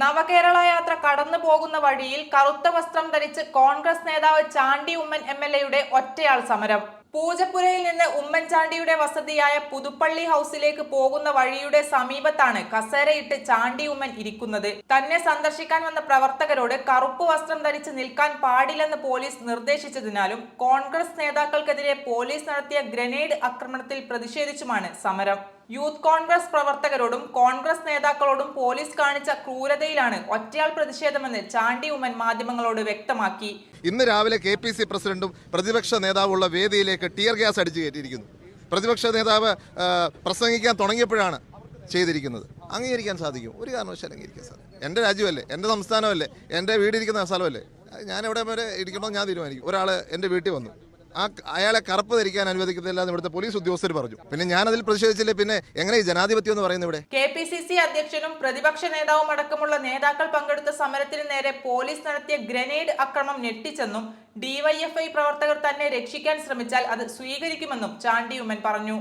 നവകേരള യാത്ര കടന്നു പോകുന്ന വഴിയിൽ കറുത്ത വസ്ത്രം ധരിച്ച് കോൺഗ്രസ് നേതാവ് ചാണ്ടി ഉമ്മൻ എം എൽ എയുടെ ഒറ്റയാൾ സമരം. പൂജപ്പുരയിൽ നിന്ന് ഉമ്മൻചാണ്ടിയുടെ വസതിയായ പുതുപ്പള്ളി ഹൗസിലേക്ക് പോകുന്ന വഴിയുടെ സമീപത്താണ് കസേരയിട്ട് ചാണ്ടി ഉമ്മൻ ഇരിക്കുന്നത്. തന്നെ സന്ദർശിക്കാൻ വന്ന പ്രവർത്തകരോട് കറുപ്പ് വസ്ത്രം ധരിച്ച് നിൽക്കാൻ പാടില്ലെന്ന് പോലീസ് നിർദ്ദേശിച്ചതിനാലും കോൺഗ്രസ് നേതാക്കൾക്കെതിരെ പോലീസ് നടത്തിയ ഗ്രനേഡ് ആക്രമണത്തിൽ പ്രതിഷേധിച്ചുമാണ് സമരം. യൂത്ത് കോൺഗ്രസ് പ്രവർത്തകരോടും കോൺഗ്രസ് നേതാക്കളോടും പോലീസ് കാണിച്ച ക്രൂരതയിലാണ് ഒറ്റയാൾ പ്രതിഷേധമെന്ന് ചാണ്ടി ഉമ്മൻ മാധ്യമങ്ങളോട് വ്യക്തമാക്കി. ഇന്ന് രാവിലെ കെ പി സി പ്രസിഡന്റും പ്രതിപക്ഷ നേതാവുള്ള വേദിയിലേക്ക് ടിയർ ഗ്യാസ് അടിച്ചു കയറ്റിയിരിക്കുന്നു. പ്രതിപക്ഷ നേതാവ് പ്രസംഗിക്കാൻ തുടങ്ങിയപ്പോഴാണ് ചെയ്തിരിക്കുന്നത്. അംഗീകരിക്കാൻ സാധിക്കും. ഒരു കാരണവശാലും അംഗീകരിക്കാൻ സാധിക്കും. എന്റെ രാജ്യമല്ലേ? എന്റെ സംസ്ഥാനമല്ലേ? എന്റെ വീടിരിക്കുന്ന സ്ഥലമല്ലേ? ഞാൻ എവിടെ വരെ ഇരിക്കണമെന്ന് ഞാൻ തീരുമാനിക്കും. ഒരാൾ എന്റെ വീട്ടിൽ വന്നു. ആ അയാളെ കറുപ്പ് ധരിക്കാൻ അനുവദിക്കുന്നില്ല എന്ന് ഇവിടുത്തെ പോലീസ് ഉദ്യോഗസ്ഥർ പറഞ്ഞു. പിന്നെ ഞാൻ അതിൽ പ്രതിഷേധിച്ചില്ലേ? പിന്നെ എങ്ങനെ ഈ ജനാധിപത്യം എന്ന് പറയുന്നത് ഇവിടെ? കെ പി സി സി അധ്യക്ഷനും പ്രതിപക്ഷ നേതാവും അടക്കമുള്ള നേതാക്കൾ പങ്കെടുത്ത സമരത്തിന് നേരെ പോലീസ് നടത്തിയ ഗ്രനേഡ് ആക്രമണം ഞെട്ടിച്ചെന്നും ഡിവൈഎഫ്ഐ പ്രവർത്തകർ തന്നെ രക്ഷിക്കാൻ ശ്രമിച്ചാൽ അത് സ്വീകരിക്കുമെന്നും ചാണ്ടി ഉമ്മൻ പറഞ്ഞു.